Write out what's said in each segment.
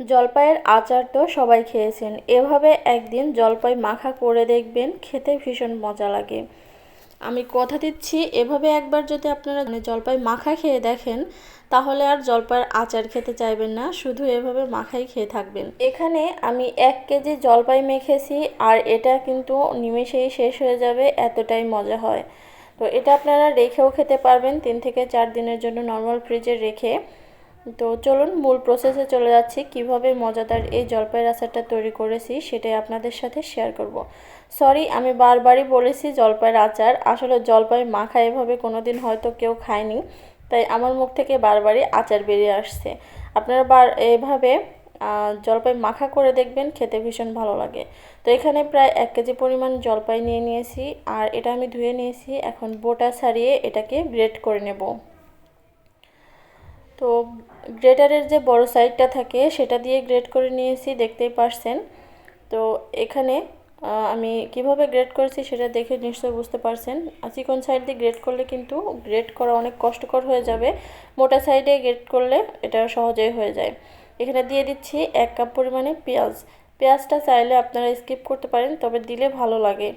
জলপাইয়ের আচার তো সবাই খেয়েছেন। এভাবে একদিন জলপাই মাখা করে দেখবেন, খেতে ভীষণ মজা লাগে। আমি কথা দিচ্ছি, এভাবে একবার যদি আপনারা মানে জলপাই মাখা খেয়ে দেখেন, তাহলে আর জলপাইয়ের আচার খেতে চাইবেন না, শুধু এভাবে মাখাই খেয়ে থাকবেন। এখানে আমি এক কেজি জলপাই মেখেছি, আর এটা কিন্তু নিমেষেই শেষ হয়ে যাবে, এতটাই মজা হয়। তো এটা আপনারা রেখেও খেতে পারবেন, তিন থেকে চার দিনের জন্য নর্মাল ফ্রিজে রেখে। তো চলুন মূল প্রসেসে চলে যাচ্ছি। কীভাবে মজাদার এই জলপাইয়ের আচারটা তৈরি করেছি সেটাই আপনাদের সাথে শেয়ার করব। সরি আমি বারবারই বলেছি জলপাইয়ের আচার। আসলে জলপাই মাখা এভাবে কোনো দিন হয়তো কেউ খায়নি, তাই আমার মুখ থেকে বারবারই আচার বেরিয়ে আসছে। আপনারা বার, এভাবে জলপাই মাখা করে দেখবেন, খেতে ভীষণ ভালো লাগে। তো এখানে প্রায় এক কেজি পরিমাণ জলপাই নিয়ে নিয়েছি, আর এটা আমি ধুয়ে নিয়েছি। এখন বোটা ছাড়িয়ে এটাকে গ্রেট করে নেব। তো গ্রেটারের যে বড় সাইডটা থাকে, সেটা দিয়ে গ্রেট করে নিয়েছি, দেখতেই পারছেন। তো এখানে আমি কীভাবে গ্রেট করেছি সেটা দেখে নিশ্চয়ই বুঝতে পারছেন। চিকন সাইড দিয়ে গ্রেট করলে কিন্তু গ্রেট করা অনেক কষ্টকর হয়ে যাবে। মোটা সাইডে গ্রেট করলে এটা সহজেই হয়ে যায়। এখানে দিয়ে দিচ্ছি এক কাপ পরিমাণে পেঁয়াজ। পেঁয়াজটা চাইলে আপনারা স্কিপ করতে পারেন, তবে দিলে ভালো লাগে।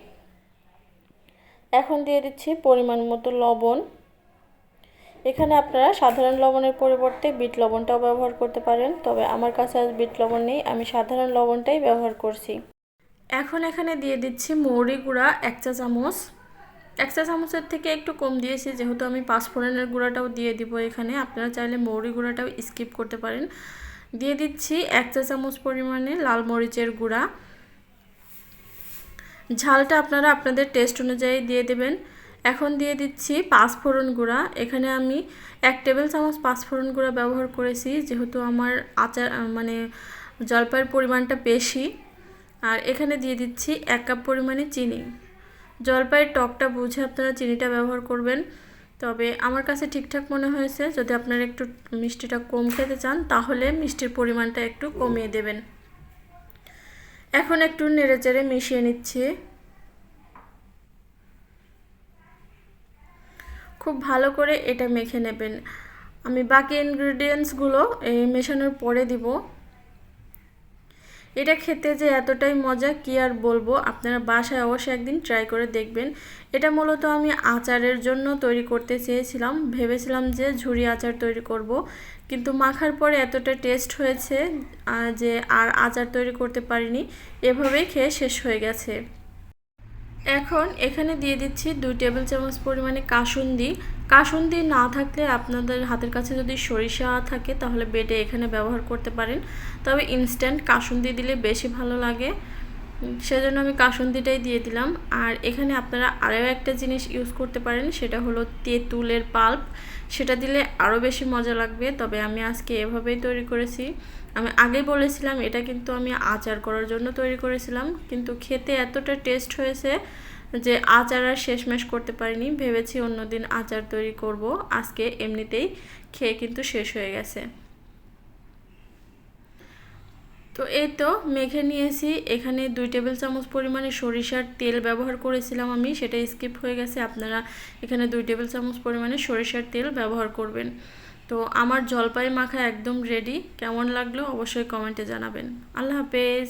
এখন দিয়ে দিচ্ছি পরিমাণ মতো লবণ। এখানে আপনারা সাধারণ লবণের পরিবর্তে বিট লবণটাও ব্যবহার করতে পারেন, তবে আমার কাছে আজ বিট লবণ নেই, আমি সাধারণ লবণটাই ব্যবহার করছি। এখন এখানে দিয়ে দিচ্ছি মৌরি গুঁড়া এক চা চামচ। এক চা চামচের থেকে একটু কম দিয়েছি, যেহেতু আমি পাঁচফোড়নের গুঁড়াটাও দিয়ে দিব এখানে, আপনারা চাইলে মৌরি গুঁড়াটাও স্কিপ করতে পারেন। দিয়ে দিচ্ছি এক চা চামচ পরিমাণে লাল মরিচের গুঁড়া। ঝালটা আপনারা আপনাদের টেস্ট অনুযায়ী দিয়ে দেবেন। এখন দিয়ে দিচ্ছি পাঁচফোড়ন গুঁড়া। এখানে আমি এক টেবিল চামচ পাঁচফোড়ন গুঁড়া ব্যবহার করেছি, যেহেতু আমার আচার মানে জলপাইয়ের পরিমাণটা বেশি। আর এখানে দিয়ে দিচ্ছি এক কাপ পরিমাণে চিনি। জলপাইয়ের টকটা বুঝে আপনারা চিনিটা ব্যবহার করবেন। তবে আমার কাছে ঠিকঠাক মনে হয়েছে, যদি আপনারা একটু মিষ্টিটা কম খেতে চান, তাহলে মিষ্টির পরিমাণটা একটু কমিয়ে দেবেন। এখন একটু নেড়ে চেড়ে মিশিয়ে নিচ্ছি। খুব ভালো করে এটা মেখে নেবেন। আমি বাকি ইনগ্রিডিয়েন্টসগুলো এই মেশানোর পরে দিব। এটা খেতে যে এতটাই মজা, কি আর বলব? আপনারা বাসায় অবশ্যই একদিন ট্রাই করে দেখবেন। এটা মূলত আমি আচারের জন্য তৈরি করতে চেয়েছিলাম। ভেবেছিলাম যে ঝুড়ি আচার তৈরি করব। কিন্তু মাখার পরে এতটা টেস্ট হয়েছে যে আর আচার তৈরি করতে পারিনি। এভাবেই খেয়ে শেষ হয়ে গেছে। এখন এখানে দিয়ে দিচ্ছি দুই টেবিল চামচ পরিমাণে কাসুন্দি। কাসুন্দি না থাকলে আপনাদের হাতের কাছে যদি সরিষা থাকে, তাহলে বেটে এখানে ব্যবহার করতে পারেন। তবে ইনস্ট্যান্ট কাসুন্দি দিলে বেশি ভালো লাগে। সেজন্য আমি কাসুন্দিটাই দিয়ে দিলাম। আর এখানে আপনারা আরও একটা জিনিস ইউজ করতে পারেন, সেটা হলো তেঁতুলের পাল্প। সেটা দিলে আরও বেশি মজা লাগবে, তবে আমি আজকে এভাবেই তৈরি করেছি। আমি আগে বলেছিলাম, এটা কিন্তু আমি আচার করার জন্য তৈরি করেছিলাম, কিন্তু খেতে এতটা টেস্ট হয়েছে যে আচার আর শেষমেশ করতে পারিনি। ভেবেছি অন্যদিন আচার তৈরি করব। আজকে এমনিতেই খেয়ে কিন্তু শেষ হয়ে গেছে। তো এই তো মেখে নিয়েছি। এখানে দুই টেবিল চামচ পরিমাণে সরিষার তেল ব্যবহার করেছিলাম আমি, সেটা স্কিপ হয়ে গেছে। আপনারা এখানে দুই টেবিল চামচ পরিমাণে সরিষার তেল ব্যবহার করবেন। তো আমার জলপাই মাখা একদম রেডি কেমন লাগল অবশ্যই কমেন্টে জানাবেন। আল্লাহ হাফেজ।